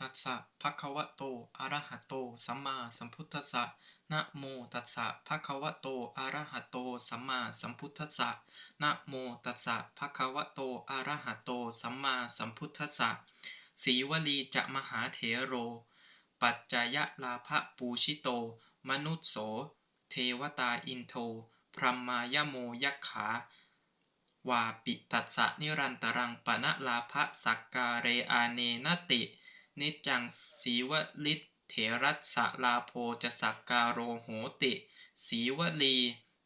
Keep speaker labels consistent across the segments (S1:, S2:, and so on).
S1: ตัสสะภะคะวะโต อะระหะโต สัมมาสัมพุทธัสสะ นะโมตัสสะภะคะวะโต อะระหะโต สัมมาสัมพุทธัสสะ นะโมตัสสะภะคะวะโต อะระหะโต สัมมาสัมพุทธัสสะสีวลีจะมหาเถโร ปัจจยลาภปูชิโต มนุสโส เทวตาอินโท พรหมายโมยักขาวาปิตัสสะนิรันตรังปณะลาภสักการเรอาเนนติ นิจังสีวลิตเถรัสสะลาโพจะสักการโรโหติ สีวลี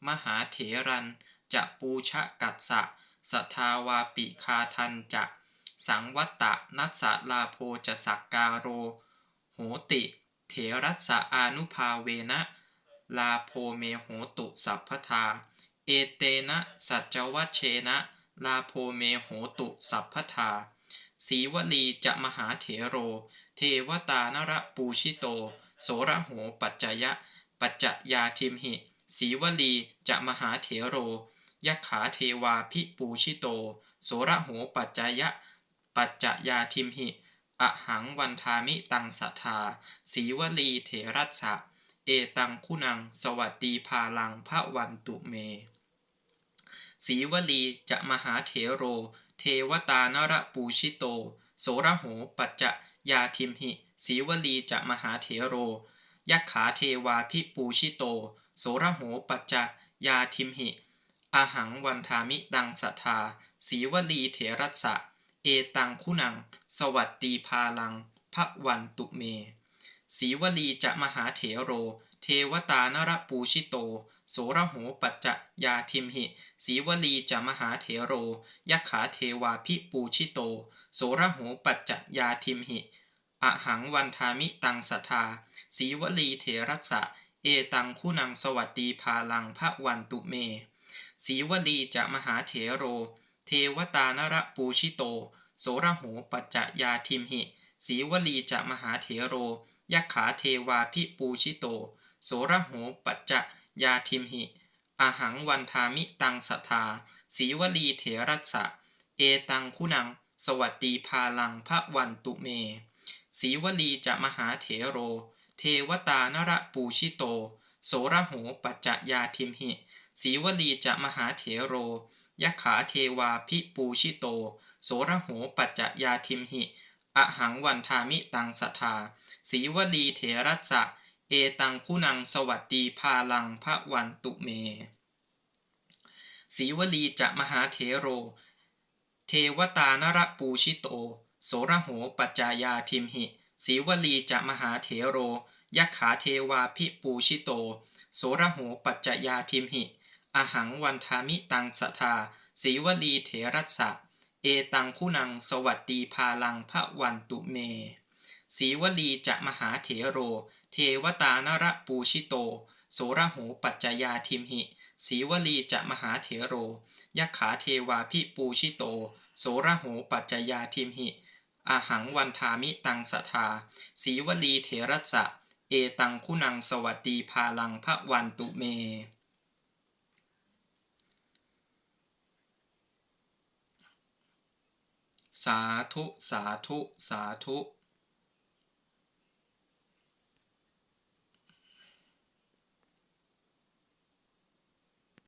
S1: มหาเถรัน จะปูชะกัสสะสัทาวาปิคาทันจะ สังวัตตะนัสลาโพจะสักการโรโหติ เถรัสอานุภาเวนะ ลาโพเมโหตุสัพพทา เอเตนะสัจจวัชเชนะ ลาโพเมโหตุสัพพทา สีวลีจะมหาเถโร เทวตานระปูชิโต โสระโหปัจจยะ ปัจจยาทิมหิ สีวลีจะมหาเถโรยขาเทวาพิปูชิโต โสระโหปัจจยะ ปัจจยาทิมหิอหังวันทามิตังสัทธา สีวลีเถรัสสะ เอตังคุณัง สวัสดีพาลังพระวันตุเม สีวลีจะมหาเถโร เทวตานระปูชิโต โสระโหปัจจะยาทิมหิ สีวลีจะมหาเถโร ยักขาเทวาพิปูชิโต โสระโหปัจจะยาทิมหิอาหังวันทามิตังสัทธา สีวลีเถรัสสะเอตังคุณัง สวัสดีพาลังพระวันตุเม สีวลีจะมหาเถโร เทวตานระปูชิโต สระโหปัจจยาทิมหิ สีวลีจะมหาเถโร ยักขาเทวาพิปูชิโตโสระโหปัจจยาทิมหิ อหังวันทามิตังสัทา สีวลีเถรัสสะเอตังคุณังสวัสดีพาลังพระวันตุเม สีวลีจะมหาเถโร เทวตานระปูชิโตโสระโหปัจจยาทิมหิ สีวลีจะมหาเถโร ยักขาเทวาพิปูชิโตโสระโหปัจจ ยาทิมหิ อหังวันทามิตังสัทธาสีวลีเถรัสสะ เอตังคุณัง สวัสดีพาลังพระวันตุเม สีวลีจะมหาเถโร เทวตานระปูชิโต โสระโหปัจจยาทิมหิ สีวลีจะมหาเถโรยักขาเทวาพิปูชิโต โสระโหปัจจยาทิมหิ อหังวันทามิตังสัทธาสีวลีเถรัสสะ เอตังคุณังสวัสดีพาลังพระวันตุเมสีวลีจะมหาเถโร เทวตานระปูชิโต โสระโหปัจจายาทิมหิสีวลีจะมหาเถโร ยักขาเทวาพิปูชิโต โสระโหปัจจยาทิมหิ อหังวันทามิตังสทาสีวลีเถรัสสะ เอตังคุณังสวัสดีพาลังพระวันตุเม สีวลีจะมหาเถโร เทวตานระปูชิโต โสระโหปัจจยาทิมหิ สีวลีจะมหาเถโรยักขาเทวาพิปูชิโต โสระโหปัจจยาทิมหิอาหังวันทามิตังสทา สีวลีเถรัสสะเอตังคุณังสวัสดีพาลังพระวันตุเม สาธุ สาธุ สาธุ